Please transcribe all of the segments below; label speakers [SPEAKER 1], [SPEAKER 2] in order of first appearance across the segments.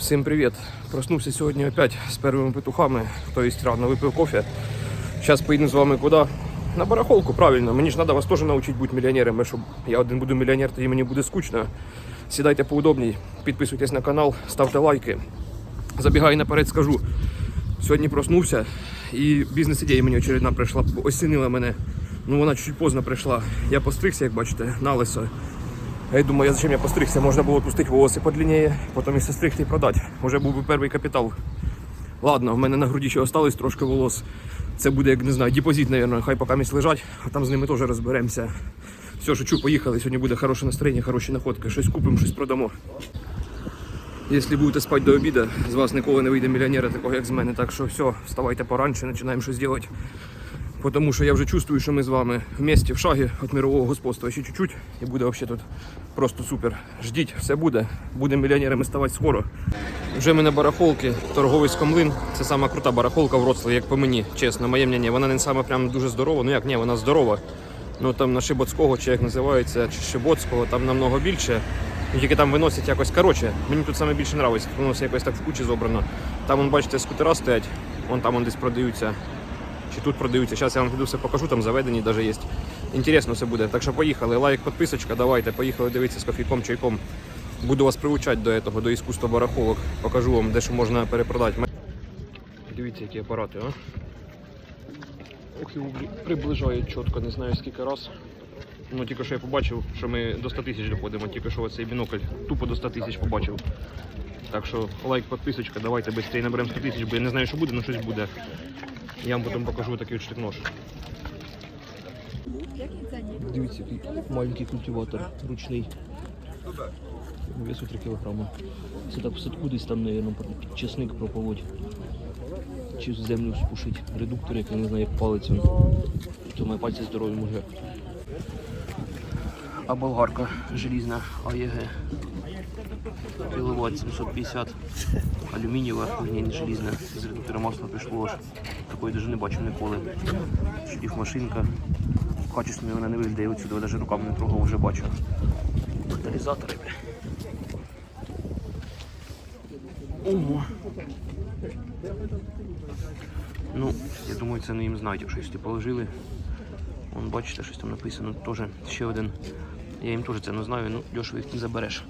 [SPEAKER 1] Всім привіт! Проснувся сьогодні опять з первими петухами, тобто рано випив кофе. Зараз поїду з вами куди? На барахолку, правильно. Мені ж треба вас теж навчити бути мільйонерами, щоб я один буду мільйонер, тоді мені буде скучно. Сідайте поудобній, підписуйтесь на канал, ставте лайки. Забігаю наперед, скажу. Сьогодні проснувся і бізнес-ідея мені очередна прийшла, осінила мене. Ну вона чуть поздно прийшла. Я постригся, як бачите, на лисо. Я думаю, я зачем я постригся? Можна було пустити волоси подлінніє, потім і состригти і продати. Може був би перший капітал. Ладно, в мене на груді ще осталось трошки волос. Це буде, як не знаю, депозит, мабуть, хай поки місць лежать, а там з ними теж розберемося. Все, шучу, поїхали. Сьогодні буде хороше настроєння, хороші находки. Щось купимо, щось продамо. Якщо будете спати до обіду, з вас ніколи не вийде мільйонера, такого як з мене. Так що все, вставайте поранше, починаємо щось робити. Тому що я вже чувствую, що ми з вами вместе в шагі від мирового господства ще чуть-чуть і буде взагалі тут просто супер. Ждіть, все буде. Будемо мільйонерами ставати скоро. Вже ми на барахолки, торговий скомлин. Це сама крута барахолка в Вроцлаві, як по мені, чесно. Моє мнення, вона не саме прям дуже здорова. Ну як ні, вона здорова. Ну там на Шиботського, чи як називається, чи Шиботського, там намного більше. Ну, Тільки там виносять якось коротше. Мені тут саме більше подобається, воно все якось так в кучі зобрано. Там, вон, бачите, скутера стоять, вон там вон десь продаються. Чи тут продаються. Зараз я вам піду все покажу, там заведені навіть є. Інтересно все буде. Так що поїхали. Лайк, підписочка, давайте, поїхали дивитися з кофійком, чайком. Буду вас привчати до цього, до іскусства барахолок. Покажу вам, де що можна перепродати. Дивіться, які апарати, а? Ох, його приближають чітко, не знаю скільки раз. Ну, тільки що я побачив, що ми до 100 тисяч доходимо, тільки що цей бінокль тупо до 100 тисяч побачив. Так що лайк, підписочка, давайте швидше наберемо 100 тисяч, бо я не знаю, що буде, але щось буде. Я вам потім покажу такий штик-нож. Дивіться, який маленький культиватор, ручний. Весу 3 кг. Це так в садку десь там, мабуть, чесник прополоть. Чи землю спушить. Редуктор, як я не знаю, як палець. То мої пальці здорові може. А болгарка желізна АЕГ. Кіловат 750. Алюмінієва, ні, не желізна. З редуктора масла пішло аж. Такої навіть не бачив ніколи. Шліф машинка. Качественно вона не виглядає отсюди, навіть руками не трогав, вже бачу. Каталізатори. Ого. Ну, я думаю, це не їм знають, щось положили. Вон, бачите, щось там написано. Теж ще один. Я їм теж це не знаю, ну дешево їх не забереш.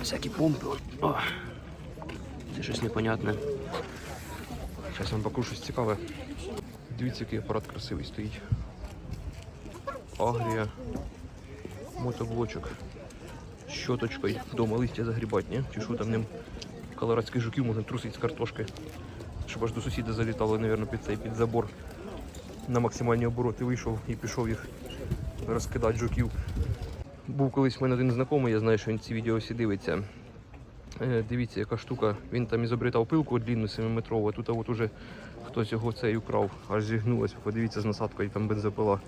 [SPEAKER 1] Всякі помпи. О, це щось непонятне. Зараз вам покажу щось цікаве. Дивіться, який апарат красивий стоїть. Агрія. Мотоблочок. Щоточкою. Дома листя загрібати, ні? Чи що там ним колорадських жуків можна трусити з картошки. Щоб аж до сусіда залітали, мабуть, під цей під забор. На максимальні обороти вийшов і пішов їх розкидати жуків. Був колись в мене один знайомий, я знаю, що він ці відео всі дивиться. Е, Дивіться, яка штука. Він там ізобретав пилку длинну 7-метрову, а тут от уже хтось його цей украв, аж зігнулась. Подивіться з насадкою, там бензопила.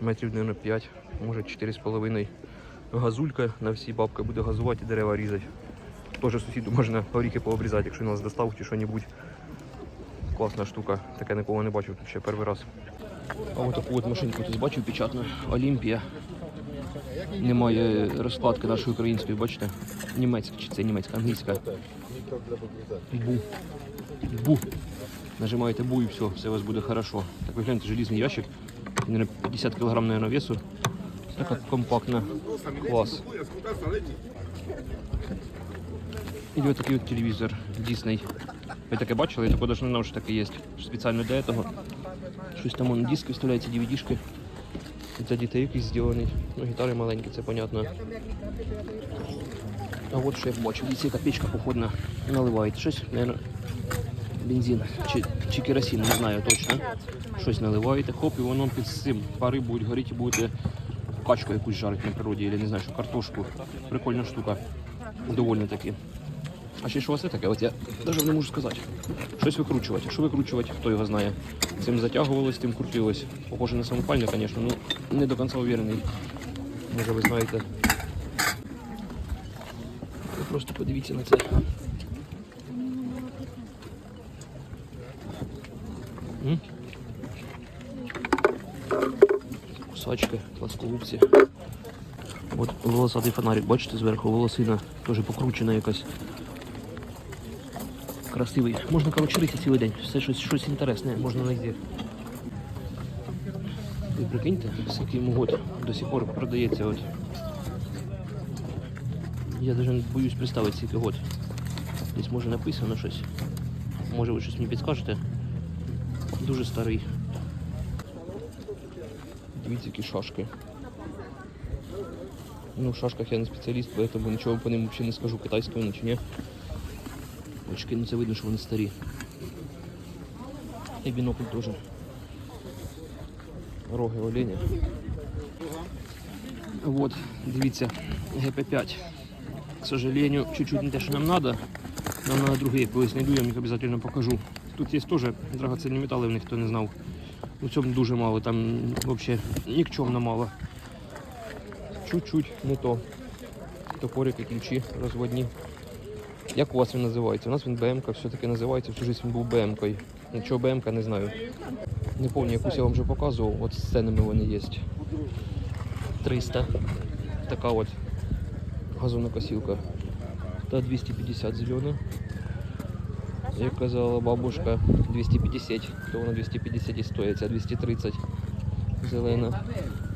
[SPEAKER 1] Метрів, мабуть, 5, може 4,5. Газулька на всі бабка буде газувати і дерева різати. Теж сусіду можна горіхи пообрізати, якщо нас достав чи що-небудь. Класна штука, таке нікого не бачив тут ще перший раз. А от таку от машинку тут бачив печатну. Олімпія. Немає розкладки нашої української, бачите? Німецька, чи це німецька, англійська. Бу. Бу. Нажимаєте бу і все, все у вас буде хорошо. Так ви гляньте, желізний ящик. Наверное, 50 кг наверное, весу. Така компактна. Клас. І ось такий от телевізор Disney. Ви таке бачили? Я навіть не знав, що таке є. Спеціально для цього. Щось там вон диски вставляються, DVD-шки. Для дітей якийсь зроблений. Ну, гітари маленькі, це понятно. А от що я бачив, дивіться, яка печка походна наливають. Щось, мабуть, бензин чи, чи керосин, не знаю точно. Щось наливаєте, хоп, і воно під цим пари будуть горіти і будете качку якусь жарити на природі, або не знаю, що картошку. Прикольна штука. Довольно таки. А ще що це таке? От я навіть не можу сказати. Щось викручувати. Що викручувати, хто його знає. Цим затягувалось, тим крутилось. Похоже на самопальне, звісно, ну не до кінця уверений. Може ви знаєте. Ви просто подивіться на це. Кусачки, плоскогубці.
[SPEAKER 2] От волосатий фонарик, бачите, зверху волосина теж покручена якась. Красивий. Можна, коротше, рити цілий день. Все щось, щось інтересне можна знайти. Ви прикиньте, скільки йому год до сих пор продається. От. Я навіть боюсь представити, скільки год. Десь може написано щось. Може ви щось мені підскажете? Дуже старий.
[SPEAKER 1] Дивіться, які шашки. Ну, в шашках я не спеціаліст, поэтому нічого по ним взагалі не скажу, китайські чи ні.
[SPEAKER 2] Очки, ну це видно, що вони старі. І бінокль теж.
[SPEAKER 1] Роги оленя.
[SPEAKER 2] Вот, дивіться, ГП5. К сожалению, чуть-чуть не те, що нам надо. Нам надо другий, колись знайду, я вам їх обов'язково покажу. Тут є теж драгоцінні метали, в них хто не знав. У цьому дуже мало, там взагалі нікчемно мало.
[SPEAKER 1] Чуть-чуть не то. Топорики, ключі розводні. Як у вас він називається? У нас він БМК все-таки називається, всю життя він був БМКою. Нічого БМК не знаю. Не пам'ятаю, якусь я вам вже показував, от з ценами вони є.
[SPEAKER 2] 300
[SPEAKER 1] Така от газонокосілка. Та 250 зелена. Як казала бабушка, 250, то вона 250 і стоїть, ця 230 зелена,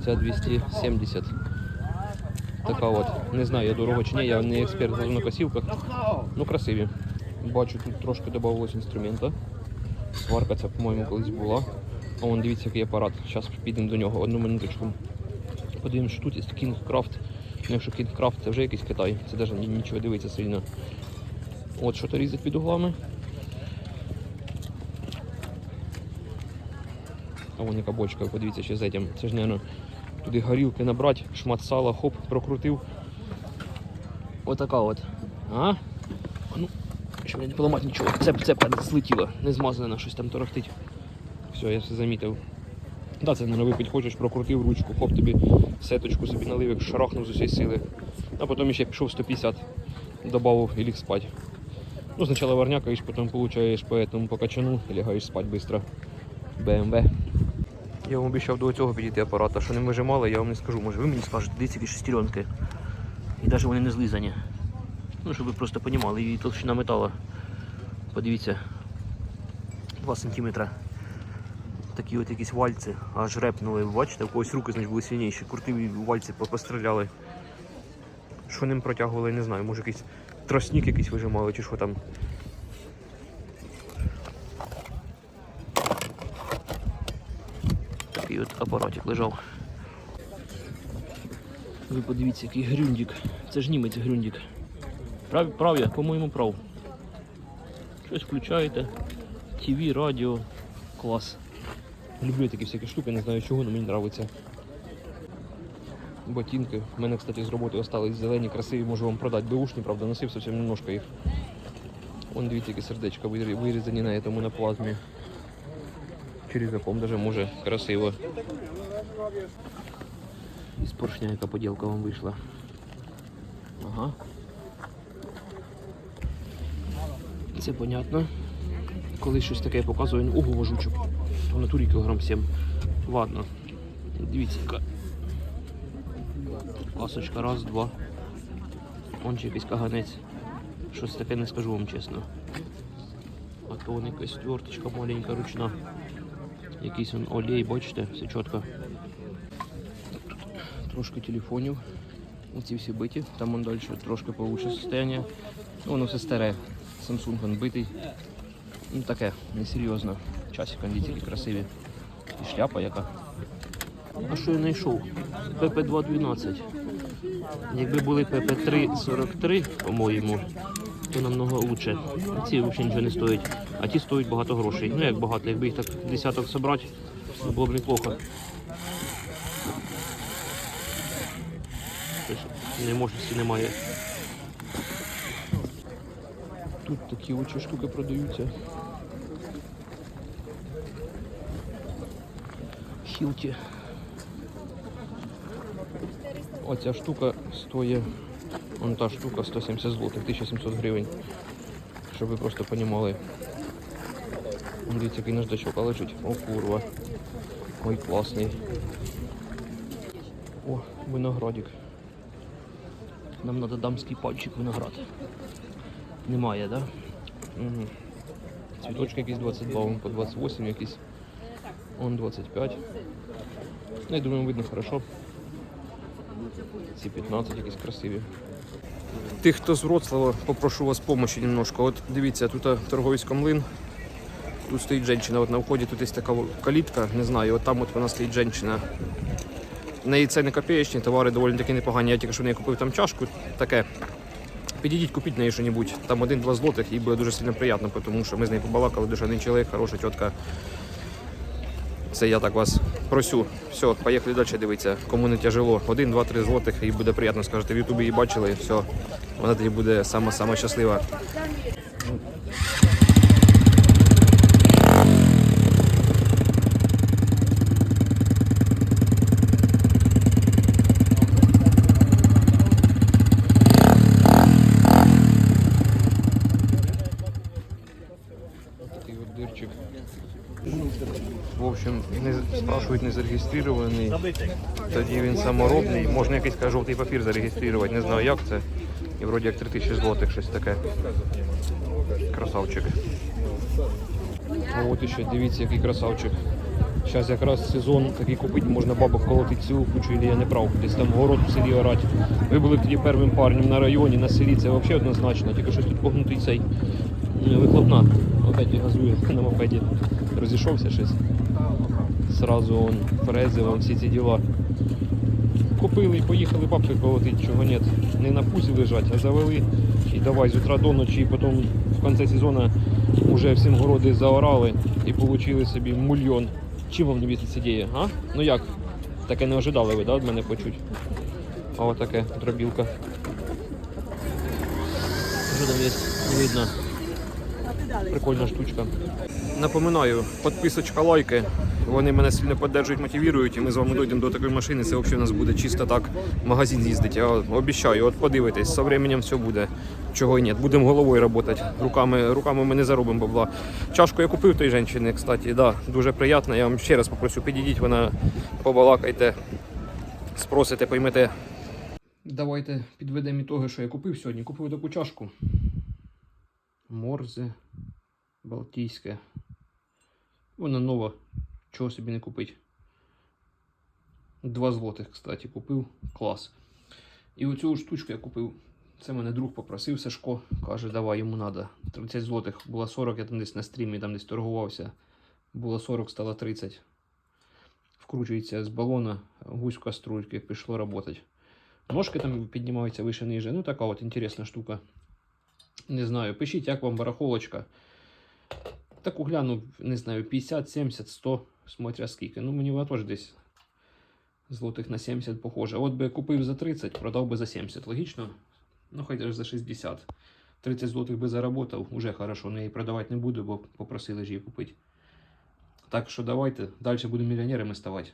[SPEAKER 1] ця 270. Така от. Не знаю, я дорого чи ні, я не експерт в газонокосілках. Ну красиві. Бачу, тут трошки додавалось інструмента. Сварка ця, по-моєму, колись була. А вон дивіться, який апарат. Зараз підемо до нього. Одну минуточку. Подивимось, що тут є Kingcraft. Ну, якщо Kingcraft, це вже якийсь Китай. Це навіть нічого дивиться сильно. От що то різать під углами. А вон яка бочка, подивіться ще з этим. Це ж, мабуть, туди горілки набрати, шмат сала, хоп, прокрутив.
[SPEAKER 2] Отака от. А? Щоб поламати нічого. Цеп, цепка злетіла, не змазана, щось там торохтить.
[SPEAKER 1] Все, я все замітив. Да, це не випить хочеш, прокрутив ручку, хоп тобі сеточку собі налив, як шарахнув з усієї сили. А потім ще пішов 150, добавив і ліг спать. Ну, спочатку варнякаєш, потім получаєш по этому по качану і лягаєш спать швидко. БМВ. Я вам обіцяв до цього підійти апарата, що не вижимали, я вам не скажу. Може ви мені скажете?
[SPEAKER 2] Дивіться, які шестеренки. І навіть вони не злизані. Ну, щоб ви просто розуміли, і толщина металу. Подивіться. 2 см. Такі от якісь вальці, аж репнули. Бачите, у когось руки значить, були сильніші. Крутиві вальці постріляли.
[SPEAKER 1] Що ним протягували, не знаю, може якийсь тросник якийсь вижимали чи що там.
[SPEAKER 2] Такий от апаратик лежав. Ви подивіться, який грюндік. Це ж німець грюндік. Прав, прав по-моєму, прав. Щось включаєте. ТВ, радіо. Клас.
[SPEAKER 1] Люблю такі всякі штуки, не знаю чого, але мені подобається. Ботинки. У мене, кстати, з роботи остались зелені, красиві, можу вам продати. Беушні, правда, носив зовсім немножко їх. Вон дивіться, які сердечка вирізані на этому на плазмі. Черезаком даже може красиво.
[SPEAKER 2] Із поршня яка поділка вам вийшла. Ага. Це понятно. Коли щось таке показує, ого, важучок. В натурі кілограм 7. Ладно. Дивіться, яка. Ласочка, раз, два. Он ще якийсь каганець. Щось таке не скажу вам чесно. А то вон якась тверточка маленька ручна. Якийсь он олій, бачите, все чітко.
[SPEAKER 1] Трошки телефонів. Оці всі биті. Там он далі трошки получше состояние. Ну, воно все старе. Samsung битий. Ну таке, несерйозно. Часик кондитерки красиві. І шляпа яка.
[SPEAKER 2] А що я знайшов? ПП-212. Якби були ПП-343, по-моєму, то намного лучше. Ці взагалі нічого не стоять. А ті стоять багато грошей. Ну як багато, якби їх так десяток зібрати, було б неплохо. Неможності немає.
[SPEAKER 1] Тут такі очі штуки продаються.
[SPEAKER 2] Хілті.
[SPEAKER 1] Оця штука стоїть, вон та штука 170 злотих, 1700 гривень. Щоб ви просто розуміли. Дивіться, який наждачок лежить. О, курва. Ой, класний. О, виноградик.
[SPEAKER 2] Нам треба дамський пальчик виноград. Немає, так? Да?
[SPEAKER 1] Угу. Цвіточки якісь 22, вон по 28 якісь. Он 25. Ну, я думаю, видно хорошо. Ці 15 якісь красиві. Тих, хто з Вроцлава, попрошу вас помощі немножко. От дивіться, тут а, торговисько млин. Тут стоїть жінка, от на вході тут є така калітка, не знаю, от там от вона стоїть жінка. В неї це не копеечні, товари доволі таки непогані. Я тільки що в неї купив там чашку, таке. Підійдіть, купіть неї щось. Там один-два злотих, їй буде дуже сильно приємно, тому що ми з нею побалакали, дуже один чоловік, хороша тітка. Це я так вас просю. Все, поїхали далі дивитися. Кому не тяжело. Один, два, три злотих, і буде приємно. Скажете, в Ютубі її бачили, все. Вона тоді буде сама сама щаслива. Такий от дирчик. В общем, не спрашують, не зареєстрований. Тоді він саморобний. Можна якийсь каже, жовтий папір зареєструвати, не знаю як це. І вроді як 3000 злотих, щось таке. Красавчик. А от іще дивіться, який красавчик. Зараз якраз сезон такий купити, можна бабок колотити цілу кучу, і я не прав, десь там город в селі орати. Ви були тоді першим парнем на районі, на селі, це взагалі однозначно, тільки щось тут погнутий цей е, вихлопна. Опять газує на мопеді. Розійшовся щось. Сразу он фрези, вон всі ці діла. Купили і поїхали бабки колотить, чого нет. Не на пузі лежать, а завели. І давай з утра до ночі, і потім в кінці сезону вже всім городи заорали і отримали собі мільйон. Чим вам не місяць ідея, а? Ну як? Таке не ожидали ви, да, від мене почуть? А отаке дробілка.
[SPEAKER 2] Що там є? Не видно.
[SPEAKER 1] Прикольна штучка. Напоминаю, підписочка, лайки. Вони мене сильно підтримують, мотивують, і ми з вами дійдемо до такої машини. Це взагалі у нас буде чисто так магазин їздить. Я обіцяю, от подивитесь, з часом все буде. Чого й ні. Будемо головою працювати. Руками, руками ми не заробимо бабла. Чашку я купив той жінці, кстати, да, дуже приємно. Я вам ще раз попрошу, підійдіть, вона побалакайте, спросите, поймете. Давайте підведемо ітоги, що я купив сьогодні. Купив таку чашку. Морзе. Балтійське. Вона нова. Чого собі не купить. Два злотих, кстати, купив. Клас. І оцю штучку я купив. Це мене друг попросив Сашко. Каже, давай йому треба. 30 злотих. Було 40, я там десь на стрімі, там десь торгувався. Було 40, стало 30. Вкручується з балона, гуська стружки, пішло працювати. Ножки там піднімаються вище ниже. Ну така от інтересна штука. Не знаю, пишіть, як вам барахолочка. Таку гляну, не знаю, 50, 70, 100, смотря скільки. Ну, мені вона теж десь злотих на 70 похоже. От би купив за 30, продав би за 70. Логічно? Ну, хай даже за 60. 30 злотих би заработав, уже хорошо. Я її продавати не буду, бо попросили ж її купити. Так що давайте, далі будемо мільйонерами ставати.